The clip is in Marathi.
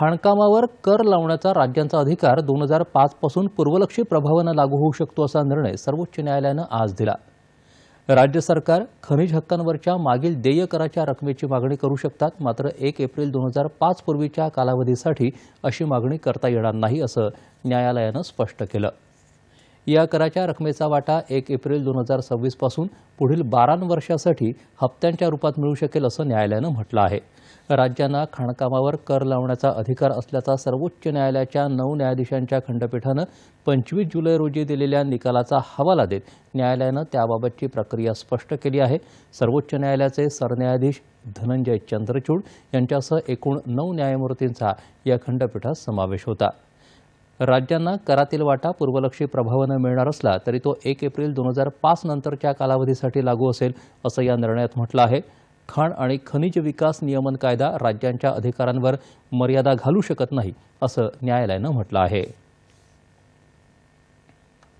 खाणकामावर कर लावण्याचा राज्यांचा अधिकार दोन हजार पाचपासून पूर्वलक्षी प्रभावानं लागू होऊ शकतो असा निर्णय सर्वोच्च न्यायालयानं आज दिला. राज्य सरकार खनिज हक्कांवरच्या मागील देय कराच्या रकमेची मागणी करू शकतात मात्र एक एप्रिल दोन हजार पाच पूर्वीच्या कालावधीसाठी अशी मागणी करता येणार नाही असं न्यायालयानं स्पष्ट केलं. या कराच्या रकमेचा वाटा एक एप्रिल दोन हजार सव्वीसपासून पुढील बारा वर्षासाठी हप्त्यांच्या रूपात मिळू शकेल असं न्यायालयानं म्हटलं आहे. राज्यांना खाणकामावर कर लावण्याचा अधिकार असल्याचा सर्वोच्च न्यायालयाच्या नऊ न्यायाधीशांच्या खंडपीठानं पंचवीस जुलै रोजी दिलेल्या निकालाचा हवाला देत न्यायालयानं त्याबाबतची प्रक्रिया स्पष्ट केली आहे. सर्वोच्च न्यायालयाचे सरन्यायाधीश धनंजय चंद्रचूड यांच्यासह एकूण नऊ न्यायमूर्तींचा या खंडपीठात समावेश होता. राज्यांना करातील वाटा पूर्वलक्षी प्रभावानं मिळणार असला तरी तो एक एप्रिल दोन हजार पाच नंतरच्या कालावधीसाठी लागू असेल असं या निर्णयात म्हटलं आहे. खाण आणि खनिज विकास नियमन कायदा राज्यांच्या अधिकारांवर मर्यादा घालू शकत नाही असं न्यायालयानं म्हटलं आहे.